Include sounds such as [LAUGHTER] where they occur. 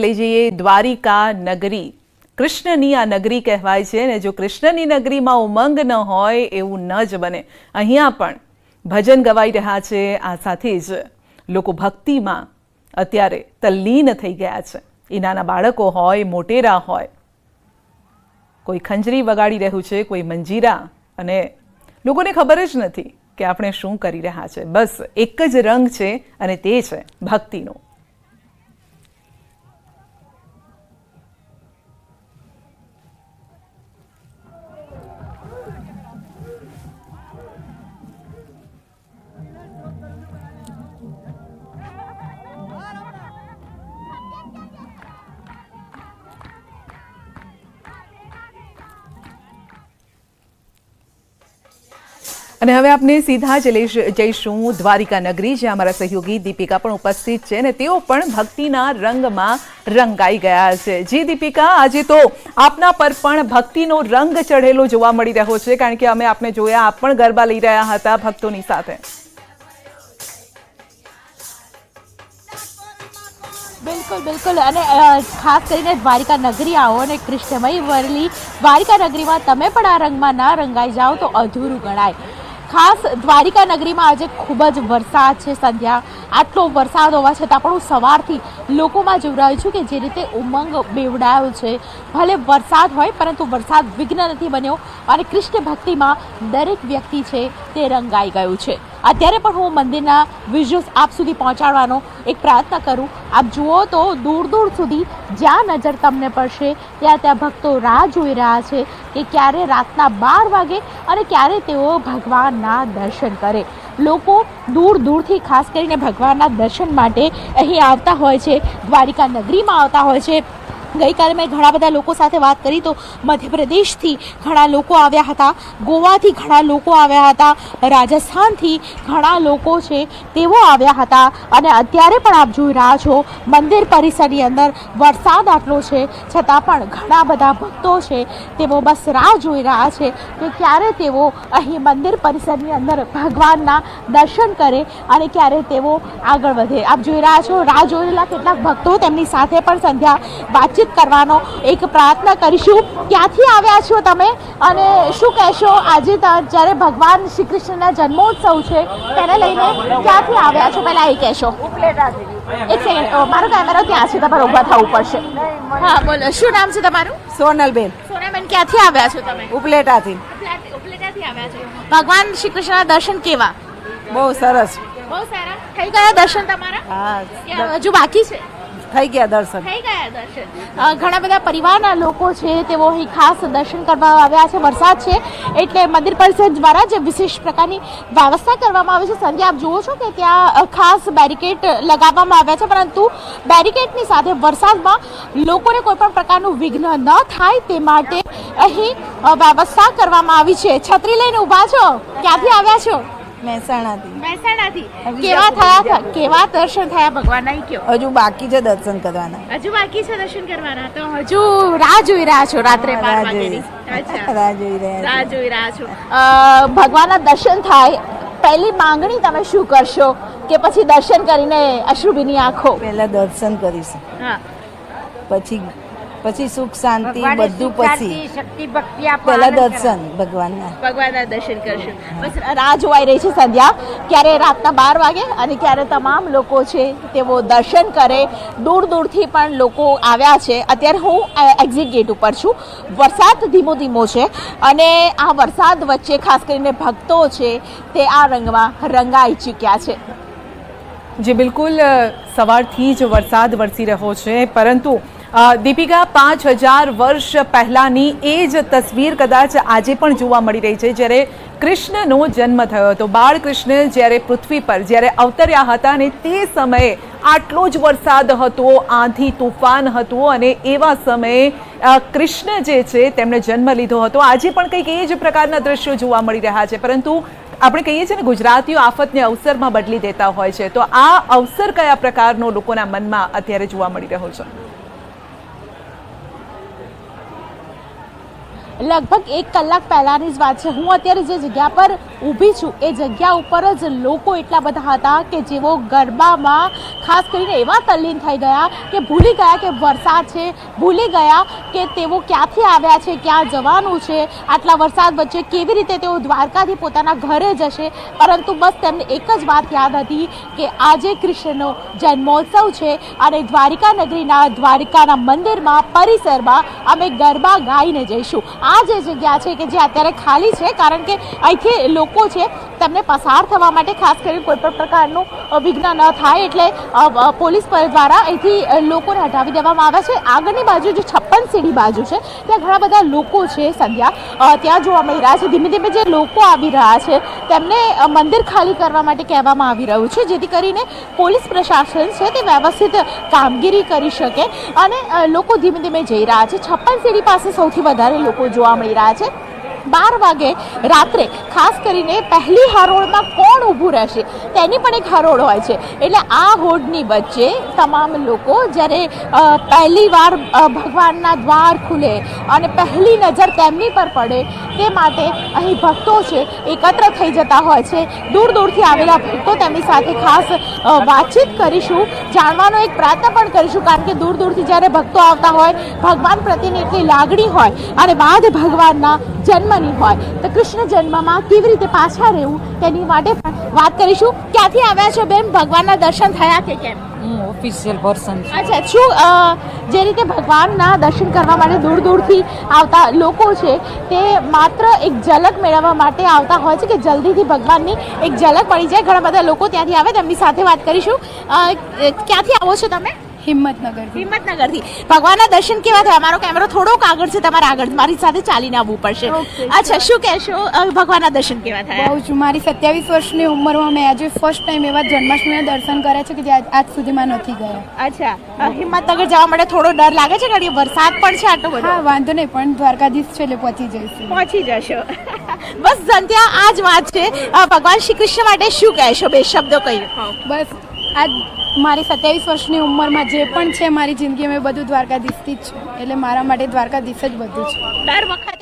લઈ જઈએ. દ્વારિકા નગરી. કૃષ્ણની આ નગરી કહેવાય છે ને, જો કૃષ્ણની નગરીમાં ઉમંગ ન હોય એવું ન જ બને. અહીંયા પણ ભજન ગવાઈ રહ્યા છે, આ સાથે જ લોકો ભક્તિમાં અત્યારે તલ્લીન થઈ ગયા છે. એ નાના બાળકો હોય, મોટેરા હોય, કોઈ ખંજરી વગાડી રહ્યું છે, કોઈ મંજીરા અને લોકોને ખબર જ નથી કે આપણે શું કરી રહ્યા છે. બસ એક જ રંગ છે અને તે છે ભક્તિનો. અને હવે આપણે સીધા જ જઈશું દ્વારિકા નગરી જ્યાં અમારા સહયોગી દીપિકા પણ ઉપસ્થિત છે અને તેઓ પણ ભક્તિના રંગમાં રંગાઈ ગયા છે. જી દીપિકા, આજે તો આપના પર પણ ભક્તિનો રંગ ચઢેલો જોવા મળી રહ્યો છે, કારણ કે અમે આપને જોયા, આપ પણ ગરબા લઈ રહ્યા હતા ભક્તોની સાથે. બિલકુલ બિલકુલ. અને ખાસ કરીને દ્વારિકા નગરી આવો અને કૃષ્ણમય વરલી દ્વારિકા નગરીમાં તમે પણ આ રંગમાં ના રંગાઈ જાઓ તો અધૂરું ગણાય. ખાસ દ્વારિકા નગરીમાં આજે ખૂબ જ વરસાદ છે, સંધ્યા. આટલો વરસાદ હોવા છતાં પણ હું સવારથી લોકોમાં જોવરાયું છું કે જે રીતે ઉમંગ બેવડાયો છે. ભલે વરસાદ હોય, પરંતુ વરસાદ વિઘ્ન નથી બન્યો અને કૃષ્ણ ભક્તિમાં દરેક વ્યક્તિ છે તે રંગાઈ ગયું છે. અત્યારે પણ હું મંદિરના વિઝ્યુઅલ્સ આપ સુધી પહોંચાડવાનો એક પ્રયત્ન કરું. આપ જુઓ તો દૂર દૂર સુધી જ્યાં નજર તમને પડશે, ત્યાં ત્યાં ભક્તો રાહ જોઈ રહ્યા છે કે ક્યારે રાતના બાર વાગે અને ક્યારે તેઓ ભગવાનના દર્શન કરે. લોકો દૂર દૂરથી ખાસ કરીને ભગવાનના દર્શન માટે અહીં આવતા હોય છે, દ્વારિકા નગરીમાં આવતા હોય છે. ગઈકાલે મેં ઘણા બધા લોકો સાથે વાત કરી તો મધ્યપ્રદેશથી ઘણા લોકો આવ્યા હતા, ગોવાથી ઘણા લોકો આવ્યા હતા, રાજસ્થાનથી ઘણા લોકો છે તેઓ આવ્યા હતા અને અત્યારે પણ આપ જોઈ રહ્યા છો મંદિર પરિસરની અંદર વરસાદ આટલો છે, છતાં પણ ઘણા બધા ભક્તો છે, તેઓ બસ રાહ જોઈ રહ્યા છે કે ક્યારે તેઓ અહીં મંદિર પરિસરની અંદર ભગવાનના દર્શન કરે અને ક્યારે તેઓ આગળ વધે. આપ જોઈ રહ્યા છો, રાહ જોયેલા કેટલાક ભક્તો તેમની સાથે પણ સંધ્યા વાતચીત કરવાનો એક પ્રયત્ન કરીશું. ક્યાંથી આવ્યા છો તમે? અને શું કહેશો આજે જ્યારે ભગવાન શ્રી કૃષ્ણના જન્મોત્સવ છે તેને લઈને ક્યાંથી આવ્યા છો? પહેલાં એ કહેશો. એક સેકન્ડ મારો કેમેરો ત્યાં છે તમારે ઊભા થવું પડશે. હા બોલો શું નામ છે તમારું? સોનલબેન. સોનાબેન ક્યાંથી આવ્યા છો તમે? ઉપલેટાથી. ઉપલેટાથી આવ્યા છો. ભગવાન શ્રી કૃષ્ણના દર્શન કેવા? બહુ સરસ. બહુ સારા. થઈ ગયા દર્શન તમારા? હા હજુ બાકી છે? થઈ ગયા દર્શન? થઈ ગયા દર્શન. ઘણા બધા પરિવારના લોકો છે તેઓ અહીં ખાસ દર્શન કરવા આવ્યા છે વરસાદ છે એટલે મંદિર પરિષદ દ્વારા જે વિશેષ પ્રકારની વ્યવસ્થા કરવામાં આવી છે. સંધ્યા આપ જુઓ છો કે ત્યાં ખાસ બેરિકેડ લગાવવામાં આવ્યા છે પરંતુ બેરિકેડની સાથે વરસાદમાં લોકોને કોઈ પણ પ્રકારનું વિઘ્ન ન થાય તે માટે અહીં વ્યવસ્થા કરવામાં આવી છે. છત્રી લઈને ઊભા છો? ક્યાંથી આવ્યા છો? મહેસાણાથી. મહેસાણાથી. કેવા થયા કેવા દર્શન થયા ભગવાનના ઈ કયો? હજુ બાકી છે દર્શન કરવાના. હજુ બાકી છે દર્શન કરવાના? તો હજુ રાહ જોઈ રહ્યા છો રાત્રે બાર વાગ્યાની જોઈ અચ્છા. [LAUGHS] રાહ જોઈ રહ્યા રાહ જોઈ રહ્યા છો. ભગવાનના દર્શન થાય. પહેલી માંગણી તમે શું કરશો? કે પછી દર્શન કરીને અશ્રુભીની આંખો? પહેલા દર્શન કરીશ. હા. પછી પછી સુખ શાંતિ બધું પછી. શક્તિ ભક્તિ પહેલા દર્શન ભગવાનના. ભગવાનના દર્શન કરશું. બસ રાહ જોવાઈ રહી છે સંધ્યા. ક્યારે રાતના બાર વાગે અને ક્યારે તમામ લોકો છે તેઓ દર્શન કરે. દૂર દૂરથી પણ લોકો આવ્યા છે. અત્યારે હું એક્ઝિટ ગેટ ઉપર છું. વરસાદ ધીમો ધીમો છે અને આ વરસાદ વચ્ચે ખાસ કરીને ભક્તો છે તે આ રંગમાં રંગાઈ ચૂક્યા છે. જે બિલકુલ સવારથી જ વરસાદ વરસી રહ્યો છે. પરંતુ દીપિકા, પાંચ હજાર વર્ષ પહેલાંની એ જ તસવીર કદાચ આજે પણ જોવા મળી રહી છે, જ્યારે કૃષ્ણનો જન્મ થયો હતો. બાળકૃષ્ણ જ્યારે પૃથ્વી પર, જ્યારે અવતર્યા હતા અને તે સમયે આટલો જ વરસાદ હતો, આંધી તુફાન હતું અને એવા સમયે કૃષ્ણ જે છે તેમણે જન્મ લીધો હતો. આજે પણ કંઈક એ જ પ્રકારના દ્રશ્યો જોવા મળી રહ્યા છે. પરંતુ આપણે કહીએ છીએ ને, ગુજરાતીઓ આફતને અવસરમાં બદલી દેતા હોય છે. તો આ અવસર કયા પ્રકારનો લોકોના મનમાં અત્યારે જોવા મળી રહ્યો છે? લગભગ એક કલાક પહેલાંની જ વાત છે. હું અત્યારે જે જગ્યા પર ઊભી છું, એ જગ્યા ઉપર જ લોકો એટલા બધા હતા કે જેઓ ગરબામાં ખાસ કરીને એવા તલ્લીન થઈ ગયા કે ભૂલી ગયા કે વરસાદ છે, ભૂલી ગયા કે તેઓ ક્યાંથી આવ્યા છે, ક્યાં જવાનું છે, આટલા વરસાદ વચ્ચે કેવી રીતે તેઓ દ્વારકાથી પોતાના ઘરે જશે. પરંતુ બસ તેમને એક જ વાત યાદ હતી કે આજે કૃષ્ણનો જન્મોત્સવ છે અને દ્વારિકા નગરીના દ્વારિકાના મંદિરમાં, પરિસરમાં અમે ગરબા ગાઈને જઈશું. આ જે જગ્યા છે કે જે અત્યારે ખાલી છે, કારણ કે અહીંથી લોકો છે, તેમને પસાર થવા માટે ખાસ કરીને કોઈ પણ પ્રકારનું વિઘ્ન ન થાય એટલે પોલીસ દ્વારા અહીંથી લોકોને હટાવી દેવામાં આવ્યા છે. આગળની બાજુ જે છપ્પન સીડી બાજુ છે, ત્યાં ઘણા બધા લોકો છે, સંધ્યા. ત્યાં જોવા મળી રહ્યા છે, ધીમે ધીમે જે લોકો આવી રહ્યા છે, તેમને મંદિર ખાલી કરવા માટે કહેવામાં આવી રહ્યું છે, જેથી કરીને પોલીસ પ્રશાસન છે તે વ્યવસ્થિત કામગીરી કરી શકે. અને લોકો ધીમે ધીમે જઈ રહ્યા છે. છપ્પન સીડી પાસે સૌથી વધારે લોકો જોવા મળી રહ્યા છે. બાર વાગે રાત્રે, ખાસ કરીને પહેલી હરોળમાં કોણ ઊભું રહેશે? તેની પણ એક હરોળ હોય છે. એટલે આ હોડની વચ્ચે તમામ લોકો જ્યારે પહેલી વાર ભગવાનના દ્વાર ખુલે અને પહેલી નજર તેમની પર પડે, તે માટે અહીં ભક્તો છે, એકત્ર થઈ જતા હોય છે. દૂર દૂરથી આવેલા ભક્તો તેમની સાથે ખાસ વાતચીત કરીશું, જાણવાનો એક પ્રયત્ન પણ કરીશું, કારણ કે દૂર દૂરથી જ્યારે ભક્તો આવતા હોય, ભગવાન પ્રત્યેની એટલી લાગણી હોય, અને બાદ ભગવાનના જન્મની હોય તો કૃષ્ણ જન્મમાં કેવી રીતે પાછા રહેવું તેની માટે પણ વાત કરીશું. ક્યાંથી આવ્યા છો બેન? ભગવાનના દર્શન થયા કે કેમ? હું ઓફિશિયલ પર્સન અચ્છા શું જે રીતે ભગવાનના દર્શન કરવા માટે દૂર દૂરથી આવતા લોકો છે તે માત્ર એક ઝલક મેળવવા માટે આવતા હોય છે કે જલ્દીથી ભગવાનની એક ઝલક મળી જાય? ઘણા બધા લોકો ત્યાંથી આવે તેમની સાથે વાત કરીશું. ક્યાંથી આવો છો તમે? હિંમતનગરથી. હિંમતનગરથી. ભગવાનના દર્શન કેવા થયા? મારો કેમેરો થોડોક આગળ છે તમારા આગળ. મારી સાથે ચાલીને આવવું પડશે. અચ્છા શું કહેશો? ભગવાનના દર્શન કેવા થયા? બહુ છું મારી સત્યાવીસ વર્ષની ઉંમરમાં મેં આજે ફર્સ્ટ ટાઈમ એવા જન્માષ્ટમીના દર્શન કર્યા છે કે જે આજ- સુધીમાં નથી ગયા. અચ્છા. હિંમતનગર જવા માટે થોડો ડર લાગે છે ઘડી વરસાદ પણ છે આટલો બધો? હા વાંધો નહીં પણ દ્વારકાધીશ છે એટલે પહોંચી જઈશું. પહોંચી જશો. [LAUGHS] બસ જંત્યા આ જ વાત છે. ભગવાન શ્રી કૃષ્ણ માટે શું કહેશો? બે શબ્દો કહી બસ આજ મારી સત્યાવીસ વર્ષની ઉંમરમાં જે પણ છે મારી જિંદગી મેં બધું દ્વારકાધીશથી જ છે. એટલે મારા માટે દ્વારકાધીશ જ બધું છે. દર વખતે